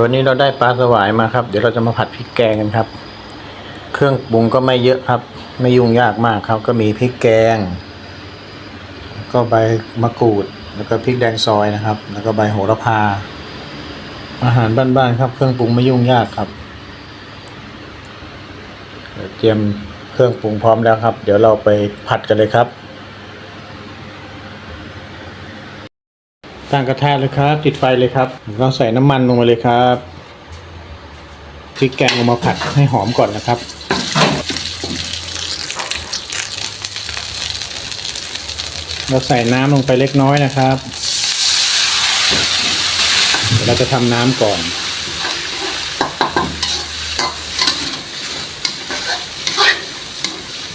วันนี้เราได้ปลาสวายมาครับ เดี๋ยวเราจะมาผัดพริกแกงกันครับ เครื่องปรุงก็ไม่เยอะครับ ไม่ยุ่งยากมากครับ ก็มีพริกแกง ก็ใบมะกรูด แล้วก็พริกแดงซอยนะครับ แล้วก็ใบโหระพา อาหารบ้านๆครับ เครื่องปรุงไม่ยุ่งยากครับเดี๋ยวเตรียมเครื่องปรุงพร้อมแล้วครับ เดี๋ยวเราไปผัดกันเลยครับ ตั้งกระทะเลยครับ ติดไฟเลยครับเราใส่น้ำมันลงไปเลยครับพริกแกงลงมาผัดให้หอมก่อนนะครับเราใส่น้ำลงไปเล็กน้อยนะครับเดี๋ยวเราจะทำน้ำก่อน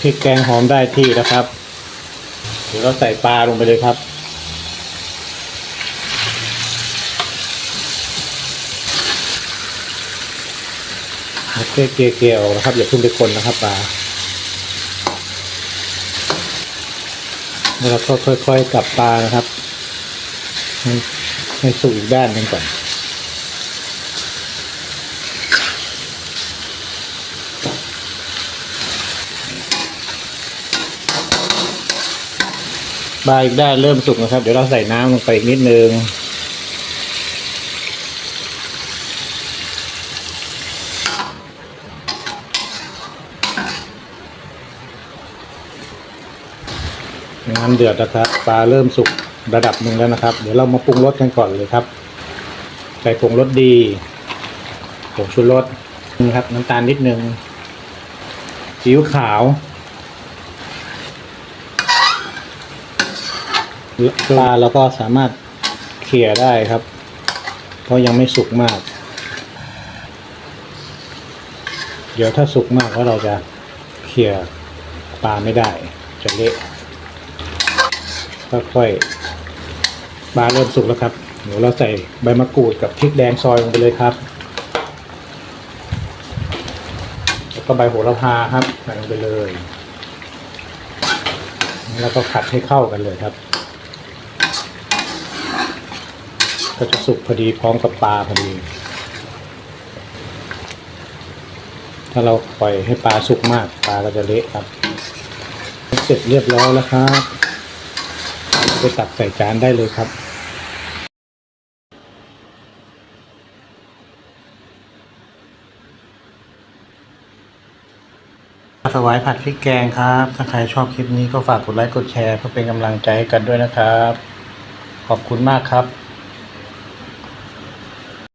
พริกแกงหอมได้ที่แล้วครับ เดี๋ยวเราใส่ปลาลงไปเลยครับ เกลี่ยเกลี่ยวนะครับอย่าพิ่งไปคนนะครับปลาแล้วเราก็ค่อยๆกลับปลานะครับให้ใหสุกอีกด้านหนึ่งก่อนปลาอีกด้านเริ่มสุกนะครับ เดี๋ยวเราใส่น้ำลงไปอีกนิดนึง น้ำเดือดนะครับปลาเริ่มสุกระดับหนึ่งแล้วนะครับ เดี๋ยวเรามาปรุงรสกันก่อนเลยครับ ใส่ผงรสดีผงชูรสนะครับ น้ำตาลนิดนึงซีอิ๊วขาวปลาเราก็สามารถเขี่ยได้ครับ เพราะยังไม่สุกมาก เดี๋ยวถ้าสุกมากก็เราจะเขี่ยปลาไม่ได้จะเละ ค่อยๆปลาเริ่มสุกแล้วครับเดี๋ยวเราใส่ใบมะกรูดกับพริกแดงซอยลงไปเลยครับ แล้วก็ใบโหระพาครับใส่ลงไปเลย แล้วก็ผัดให้เข้ากันเลยครับ ก็จะสุกพอดีพร้อมกับปลาพอดีถ้าเราปล่อยให้ปลาสุกมากปลาก็จะเละครับ เสร็จเรียบร้อยแล้วครับ ไปตักใส่จานได้เลยครับสวายผัดพริกแกงครับ ถ้าใครชอบคลิปนี้ก็ฝากกดไลค์กดแชร์เพื่อเป็นกำลังใจให้กันด้วยนะครับ ขอบคุณมากครับ